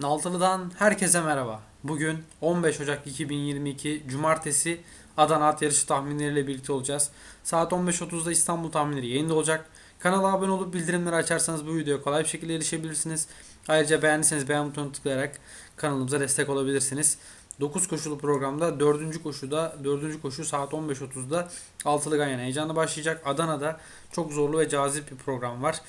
Naltılı'dan herkese merhaba. Bugün 15 Ocak 2022 Cumartesi Adana at yarışı tahminleriyle birlikte olacağız. Saat 15.30'da İstanbul tahminleri yayında olacak. Kanala abone olup bildirimleri açarsanız bu videoya kolay bir şekilde erişebilirsiniz. Ayrıca beğendiyseniz beğen butonuna tıklayarak kanalımıza destek olabilirsiniz. 9 koşulu programda 4. koşuda 4. koşu saat 15.30'da Altılı Ganyan heyecanlı başlayacak. Adana'da çok zorlu ve cazip bir program var.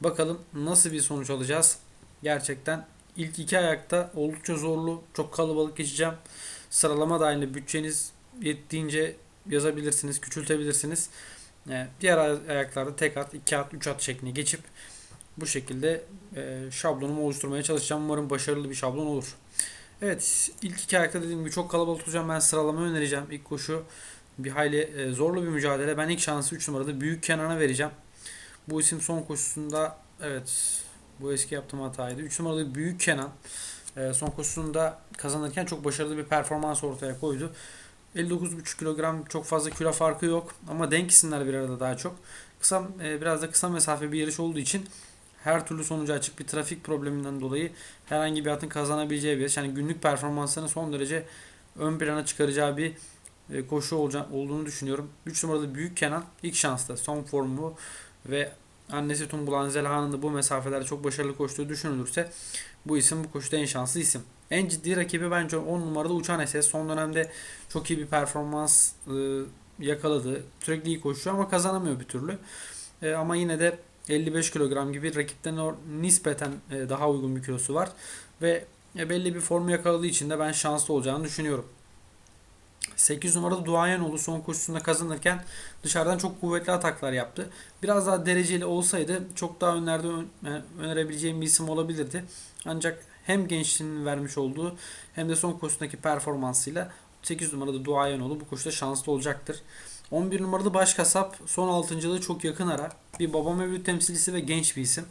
Bakalım nasıl bir sonuç alacağız. Gerçekten ilk iki ayakta oldukça zorlu. Çok kalabalık geçeceğim. Sıralama dahilinde bütçeniz yettiğince yazabilirsiniz, küçültebilirsiniz. Ee, Diğer ay- ayaklarda tek at, iki at, üç at şeklinde geçip bu şekilde e, şablonumu oluşturmaya çalışacağım. Umarım başarılı bir şablon olur. Evet, ilk iki ayakta dediğim gibi çok kalabalık olacağım. Ben sıralama önereceğim. İlk koşu bir hayli e, zorlu bir mücadele. Ben ilk şansı 3 numarada Büyük Kenan'a vereceğim. Bu isim son koşusunda evet bu eski yaptığım hataydı. 3 numaralı Büyük Kenan e, son koşusunda kazanırken çok başarılı bir performans ortaya koydu. 59,5 kilogram çok fazla kilo farkı yok ama denk isimler bir arada daha çok. Kısa e, biraz da kısa mesafe bir yarış olduğu için her türlü sonucu açık bir trafik probleminden dolayı herhangi bir atın kazanabileceği bir yarış. Yani günlük performanslarını son derece ön plana çıkaracağı bir e, koşu olacak, olduğunu düşünüyorum. 3 numaralı Büyük Kenan ilk şansta son formu ve annesi Tumbulan Zelha'nın da bu mesafelerde çok başarılı koştuğu düşünülürse bu isim bu koşuda en şanslı isim. En ciddi rakibi bence 10 numarada Uçan SS. Son dönemde çok iyi bir performans e, yakaladı. Sürekli iyi koşuyor ama kazanamıyor bir türlü. E, ama yine de 55 kilogram gibi rakiplerine or- nispeten e, daha uygun bir kilosu var. Ve e, belli bir formu yakaladığı için de ben şanslı olacağını düşünüyorum. 8 numarada Duayenoğlu son koşusunda kazanırken dışarıdan çok kuvvetli ataklar yaptı. Biraz daha dereceli olsaydı çok daha önlerde ön- yani önerebileceğim bir isim olabilirdi. Ancak hem gençliğinin vermiş olduğu hem de son koşusundaki performansıyla 8 numarada Duayenoğlu bu koşuda şanslı olacaktır. 11 numaralı baş kasap son 6.lığı çok yakın ara. Bir baba mevlüt temsilcisi ve genç bir isim.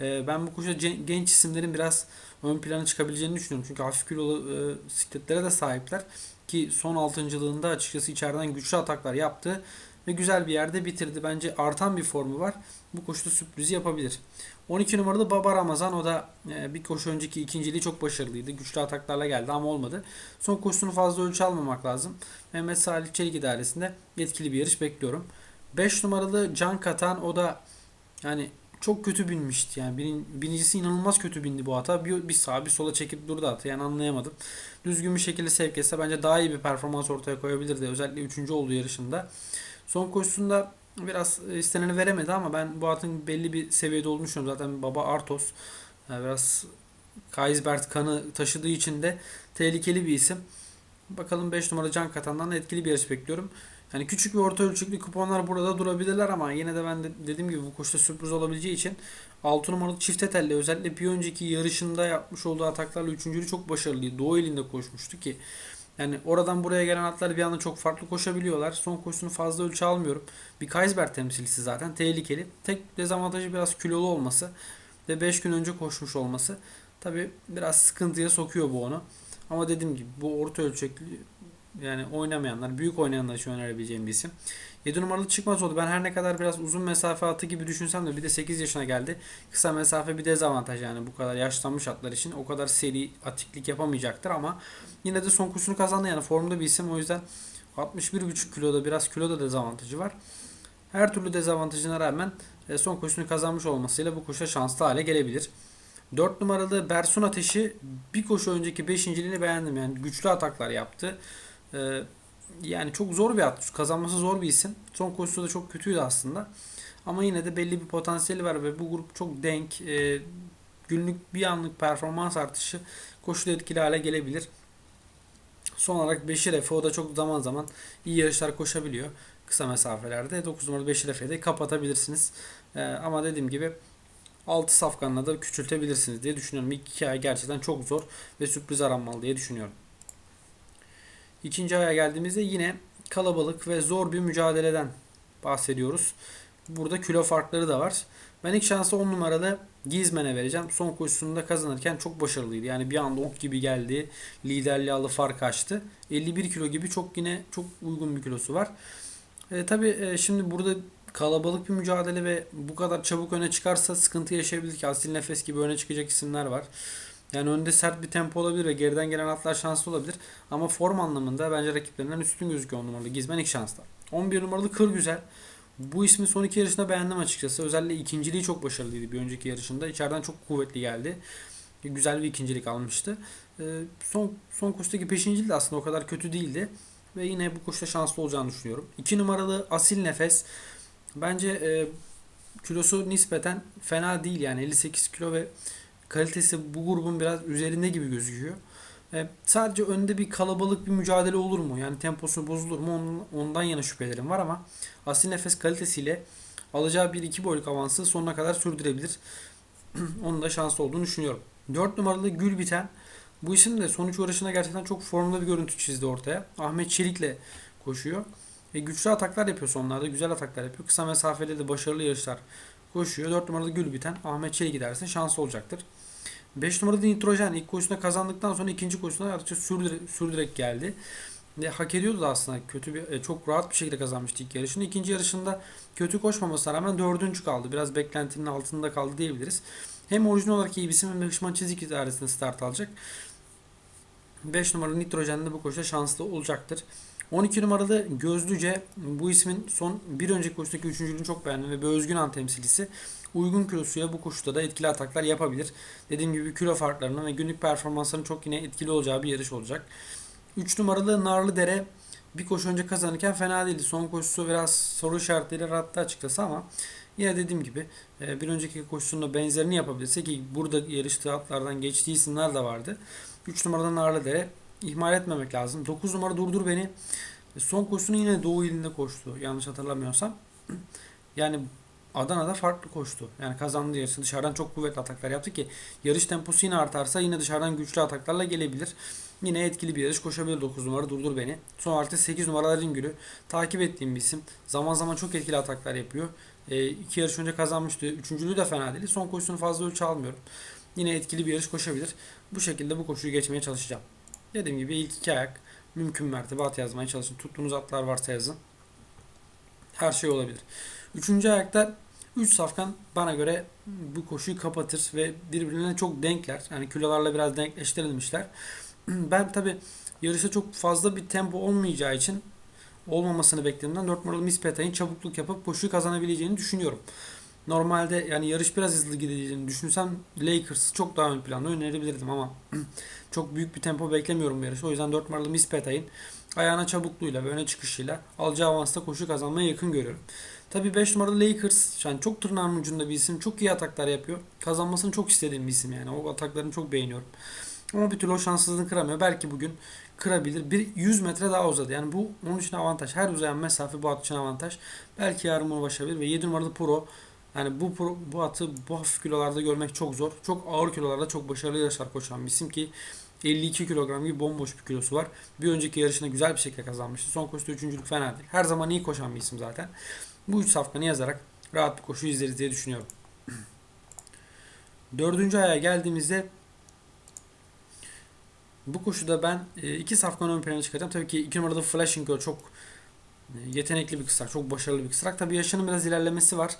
Ee, ben bu koşuda genç isimlerin biraz ön plana çıkabileceğini düşünüyorum. Çünkü hafif kilolu e, sikletlere de sahipler. Ki son 6.lığında açıkçası içeriden güçlü ataklar yaptı. Ve güzel bir yerde bitirdi. Bence artan bir formu var. Bu koşuda sürprizi yapabilir. 12 numaralı Baba Ramazan o da e, bir koşu önceki ikinciliği çok başarılıydı. Güçlü ataklarla geldi ama olmadı. Son koşusunu fazla ölçü almamak lazım. Mehmet Salih Çelik idaresinde etkili bir yarış bekliyorum. 5 numaralı Can Katan o da yani çok kötü binmişti. Yani birin, binicisi inanılmaz kötü bindi bu ata. Bir, bir sağa bir sola çekip durdu atı. Yani anlayamadım. Düzgün bir şekilde sevk etse bence daha iyi bir performans ortaya koyabilirdi. Özellikle 3. olduğu yarışında. Son koşusunda biraz e, isteneni veremedi ama ben bu atın belli bir seviyede olduğunu düşünüyorum. Zaten baba Artos yani biraz Kaisbert kanı taşıdığı için de tehlikeli bir isim. Bakalım 5 numara Can Katan'dan etkili bir yarış bekliyorum. Yani küçük ve orta ölçüklü kuponlar burada durabilirler ama yine de ben de dediğim gibi bu koşuda sürpriz olabileceği için 6 numaralı çifte telli özellikle bir önceki yarışında yapmış olduğu ataklarla üçüncülü çok başarılıydı. Doğu elinde koşmuştu ki yani oradan buraya gelen atlar bir anda çok farklı koşabiliyorlar. Son koşusunu fazla ölçü almıyorum. Bir Kaisberg temsilcisi zaten tehlikeli. Tek dezavantajı biraz kilolu olması ve 5 gün önce koşmuş olması. Tabi biraz sıkıntıya sokuyor bu onu. Ama dediğim gibi bu orta ölçekli yani oynamayanlar, büyük oynayanlar için önerebileceğim bir isim. 7 numaralı çıkmaz oldu. Ben her ne kadar biraz uzun mesafe atı gibi düşünsem de bir de 8 yaşına geldi. Kısa mesafe bir dezavantaj yani bu kadar yaşlanmış atlar için. O kadar seri atiklik yapamayacaktır ama yine de son kursunu kazandı yani formda bir isim. O yüzden 61,5 kiloda biraz kiloda dezavantajı var. Her türlü dezavantajına rağmen e, son koşusunu kazanmış olmasıyla bu koşuda şanslı hale gelebilir. 4 numaralı Bersun Ateş'i bir koşu önceki 5.liğini beğendim. Yani güçlü ataklar yaptı. Ee, yani çok zor bir at. Kazanması zor bir isim. Son koşusu da çok kötüydü aslında. Ama yine de belli bir potansiyeli var ve bu grup çok denk. Ee, günlük bir anlık performans artışı koşuda etkili hale gelebilir. Son olarak Beşir Efe o da çok zaman zaman iyi yarışlar koşabiliyor. Kısa mesafelerde. 9 numaralı Beşir Efe'yi de kapatabilirsiniz. Ee, ama dediğim gibi 6 safkanla da küçültebilirsiniz diye düşünüyorum. İlk iki ay gerçekten çok zor ve sürpriz aranmalı diye düşünüyorum. İkinci aya geldiğimizde yine kalabalık ve zor bir mücadeleden bahsediyoruz. Burada kilo farkları da var. Ben ilk şansı 10 numaralı Gizmen'e vereceğim. Son koşusunda kazanırken çok başarılıydı. Yani bir anda ok gibi geldi. Liderliği alı fark açtı. 51 kilo gibi çok yine çok uygun bir kilosu var. E, tabii e, şimdi burada kalabalık bir mücadele ve bu kadar çabuk öne çıkarsa sıkıntı yaşayabilir ki Asil Nefes gibi öne çıkacak isimler var. Yani önde sert bir tempo olabilir ve geriden gelen atlar şanslı olabilir. Ama form anlamında bence rakiplerinden üstün gözüküyor 10 numaralı Gizmen ilk şansla. 11 numaralı Kır Güzel. Bu ismi son iki yarışında beğendim açıkçası. Özellikle ikinciliği çok başarılıydı bir önceki yarışında. İçeriden çok kuvvetli geldi. Güzel bir ikincilik almıştı. Ee, son son koşudaki peşinciliği de aslında o kadar kötü değildi. Ve yine bu koşuda şanslı olacağını düşünüyorum. 2 numaralı Asil Nefes. Bence e, kilosu nispeten fena değil yani 58 kilo ve kalitesi bu grubun biraz üzerinde gibi gözüküyor. E, sadece önde bir kalabalık bir mücadele olur mu? Yani temposu bozulur mu? Ondan, yana şüphelerim var ama Asil Nefes kalitesiyle alacağı bir iki boyluk avansı sonuna kadar sürdürebilir. Onun da şanslı olduğunu düşünüyorum. 4 numaralı Gül Biten. Bu isim de sonuç uğraşına gerçekten çok formda bir görüntü çizdi ortaya. Ahmet Çelik'le koşuyor. E, güçlü ataklar yapıyor sonlarda. Güzel ataklar yapıyor. Kısa mesafede de başarılı yarışlar koşuyor. 4 numaralı Gül Biten. Ahmet Çelik giderse şanslı olacaktır. 5 numaralı Nitrojen ilk koşusunda kazandıktan sonra ikinci koşusunda artık sürdürerek, sürdürerek geldi. Ve hak ediyordu da aslında. Kötü bir e, çok rahat bir şekilde kazanmıştı ilk yarışını. İkinci yarışında kötü koşmamasına rağmen dördüncü kaldı. Biraz beklentinin altında kaldı diyebiliriz. Hem orijinal olarak iyi isim hem de Hışman Çizik idaresinde start alacak. 5 numaralı Nitrojen'de bu koşuda şanslı olacaktır. 12 numaralı Gözlüce bu ismin son bir önceki koşudaki üçüncülüğünü çok beğendim ve bir özgün an temsilcisi. Uygun kilosuyla bu koşuda da etkili ataklar yapabilir. Dediğim gibi kilo farklarının ve günlük performanslarının çok yine etkili olacağı bir yarış olacak. 3 numaralı Narlı Dere bir koşu önce kazanırken fena değildi. Son koşusu biraz soru işaretleriyle rahattı açıkçası ama yine dediğim gibi e, bir önceki koşusunda benzerini yapabilirse ki burada yarıştığı atlardan geçtiği isimler de vardı. 3 numaralı Narlı Dere ihmal etmemek lazım. 9 numara Durdur Beni son koşusunu yine Doğu ilinde koştu. Yanlış hatırlamıyorsam. Yani Adana'da farklı koştu. Yani kazandığı yarışı dışarıdan çok kuvvetli ataklar yaptı ki yarış temposu yine artarsa yine dışarıdan güçlü ataklarla gelebilir. Yine etkili bir yarış koşabilir 9 numara durdur beni. Son artı 8 numaraların gülü. Takip ettiğim bir isim. Zaman zaman çok etkili ataklar yapıyor. E, iki yarış önce kazanmıştı. Üçüncülüğü de fena değil. Son koşusunu fazla ölçü almıyorum. Yine etkili bir yarış koşabilir. Bu şekilde bu koşuyu geçmeye çalışacağım. Dediğim gibi ilk iki ayak mümkün mertebe at yazmaya çalışın. Tuttuğunuz atlar varsa yazın. Her şey olabilir. Üçüncü ayakta 3 safkan bana göre bu koşuyu kapatır ve birbirine çok denkler. Yani kilolarla biraz denkleştirilmişler. Ben tabi yarışta çok fazla bir tempo olmayacağı için olmamasını beklediğimden 4 numaralı Miss Peta'nın çabukluk yapıp koşuyu kazanabileceğini düşünüyorum. Normalde yani yarış biraz hızlı gideceğini düşünsem Lakers çok daha ön planda önerebilirdim ama çok büyük bir tempo beklemiyorum bu yarışı. O yüzden 4 numaralı Miss Peta'nın ayağına çabukluğuyla ve öne çıkışıyla alacağı avansta koşu kazanmaya yakın görüyorum. Tabii 5 numaralı Lakers yani çok tırnağın ucunda bir isim. Çok iyi ataklar yapıyor. Kazanmasını çok istediğim bir isim yani. O ataklarını çok beğeniyorum. Ama bir türlü o şanssızlığını kıramıyor. Belki bugün kırabilir. Bir 100 metre daha uzadı. Yani bu onun için avantaj. Her uzayan mesafe bu at için avantaj. Belki yarın bunu başarabilir. Ve 7 numaralı Pro yani bu bu atı bu hafif kilolarda görmek çok zor. Çok ağır kilolarda çok başarılı yarışlar koşan bir isim ki 52 kilogram gibi bomboş bir kilosu var. Bir önceki yarışında güzel bir şekilde kazanmıştı. Son koşuda üçüncülük fena değil. Her zaman iyi koşan bir isim zaten. Bu üç safkanı yazarak rahat bir koşu izleriz diye düşünüyorum. Dördüncü aya geldiğimizde bu koşuda ben e, iki safkan ön plana çıkacağım. Tabii ki iki numaralı Flashing Girl çok e, yetenekli bir kısrak. Çok başarılı bir kısrak. Tabii yaşının biraz ilerlemesi var.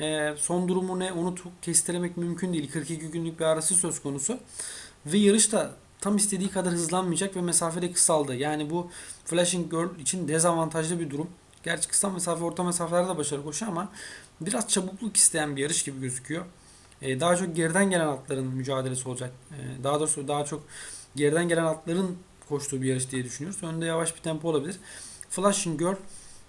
E, son durumu ne onu kestiremek mümkün değil. 42 günlük bir arası söz konusu. Ve yarış da tam istediği kadar hızlanmayacak ve mesafede kısaldı. Yani bu Flashing Girl için dezavantajlı bir durum. Gerçi kısa mesafe, orta mesafelerde de başarılı koşuyor ama biraz çabukluk isteyen bir yarış gibi gözüküyor. Ee, daha çok geriden gelen atların mücadelesi olacak. Ee, daha doğrusu daha çok geriden gelen atların koştuğu bir yarış diye düşünüyoruz. Önde yavaş bir tempo olabilir. Flashing Girl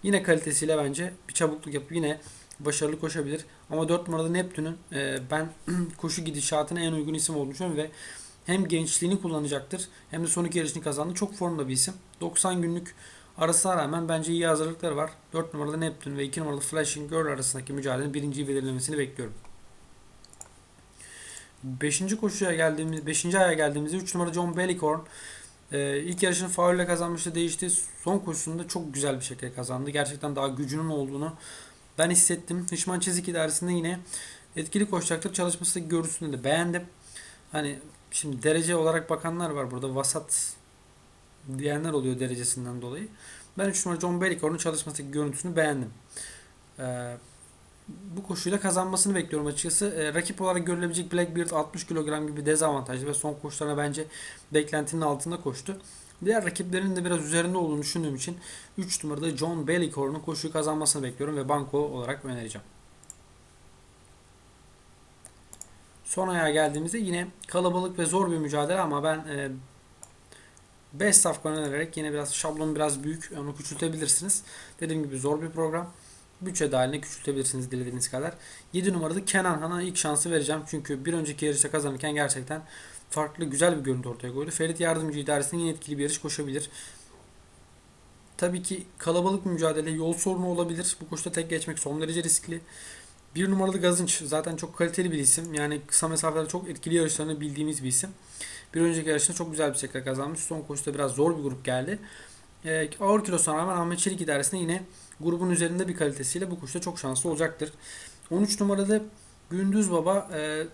yine kalitesiyle bence bir çabukluk yapıp yine başarılı koşabilir. Ama 4 numaralı Neptün'ün e, ben koşu gidişatına en uygun isim olduğunu düşünüyorum ve hem gençliğini kullanacaktır hem de son iki yarışını kazandı. Çok formda bir isim. 90 günlük arasına rağmen bence iyi hazırlıkları var. 4 numaralı Neptune ve 2 numaralı Flashing Girl arasındaki mücadelenin birinciyi belirlemesini bekliyorum. 5. koşuya geldiğimiz 5. aya geldiğimizde 3 numaralı John Bellicorn ee, ilk yarışını faulle kazanmıştı değişti. Son koşusunda çok güzel bir şekilde kazandı. Gerçekten daha gücünün olduğunu ben hissettim. Hışman Çizik idaresinde yine etkili koşacaktır. Çalışması görüntüsünü de beğendim. Hani şimdi derece olarak bakanlar var burada. Vasat diyenler oluyor derecesinden dolayı. Ben 3 numara John Bellicorn'un çalışmasındaki görüntüsünü beğendim. Ee, bu koşuyla kazanmasını bekliyorum açıkçası. E, rakip olarak görülebilecek Blackbeard 60 kilogram gibi dezavantajlı ve son koşularına bence beklentinin altında koştu. Diğer rakiplerinin de biraz üzerinde olduğunu düşündüğüm için 3 numarada John Bellicorn'un koşuyu kazanmasını bekliyorum ve banko olarak önereceğim. Son ayağa geldiğimizde yine kalabalık ve zor bir mücadele ama ben e, 5 safkan önererek yine biraz şablon biraz büyük onu küçültebilirsiniz. Dediğim gibi zor bir program. Bütçe dahilinde küçültebilirsiniz dilediğiniz kadar. 7 numaralı Kenan Han'a ilk şansı vereceğim. Çünkü bir önceki yarışta kazanırken gerçekten farklı güzel bir görüntü ortaya koydu. Ferit Yardımcı idaresinde yine etkili bir yarış koşabilir. Tabii ki kalabalık mücadele, yol sorunu olabilir. Bu koşuda tek geçmek son derece riskli. Bir numaralı Gazınç zaten çok kaliteli bir isim. Yani kısa mesafelerde çok etkili yarışlarını bildiğimiz bir isim. Bir önceki yarışta çok güzel bir şekilde kazanmış. Son koşuda biraz zor bir grup geldi. Ee, ağır kilosuna rağmen Ahmet Çelik idaresinde yine grubun üzerinde bir kalitesiyle bu koşuda çok şanslı olacaktır. 13 numaralı Gündüz Baba e,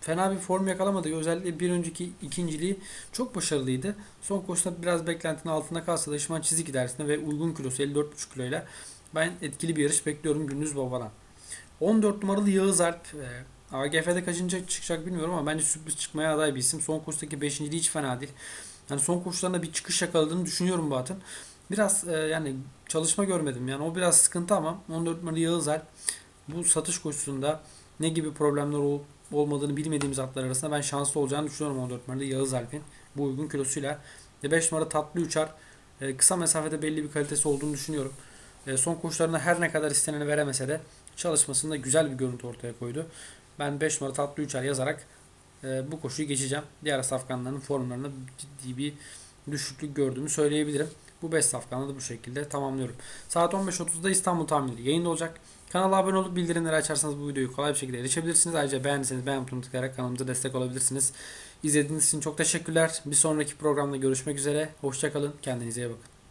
fena bir form yakalamadı. Özellikle bir önceki ikinciliği çok başarılıydı. Son koşuda biraz beklentinin altında kalsa da Şıman Çizik idaresinde ve uygun kilosu 54,5 kiloyla ben etkili bir yarış bekliyorum Gündüz Baba'dan. 14 numaralı Yağız Alp. E, AGF'de kaçıncı çıkacak bilmiyorum ama bence sürpriz çıkmaya aday bir isim. Son koşudaki 5. hiç fena değil. Yani son koşularında bir çıkış yakaladığını düşünüyorum bu atın. Biraz e, yani çalışma görmedim. Yani o biraz sıkıntı ama 14 numaralı Yağız Alp bu satış koşusunda ne gibi problemler ol, olmadığını bilmediğimiz atlar arasında ben şanslı olacağını düşünüyorum 14 numaralı Yağız Alp'in bu uygun kilosuyla. Ve 5 numara Tatlı Uçar e, kısa mesafede belli bir kalitesi olduğunu düşünüyorum. E, son koşularında her ne kadar isteneni veremese de çalışmasında güzel bir görüntü ortaya koydu. Ben 5 numara Tatlı Uçar yazarak e, bu koşuyu geçeceğim. Diğer safkanların formlarında ciddi bir düşüklük gördüğümü söyleyebilirim. Bu 5 safkanla da bu şekilde tamamlıyorum. Saat 15.30'da İstanbul tahminleri yayında olacak. Kanala abone olup bildirimleri açarsanız bu videoyu kolay bir şekilde erişebilirsiniz. Ayrıca beğendiyseniz beğen butonuna tıklayarak kanalımıza destek olabilirsiniz. İzlediğiniz için çok teşekkürler. Bir sonraki programda görüşmek üzere. Hoşçakalın. Kendinize iyi bakın.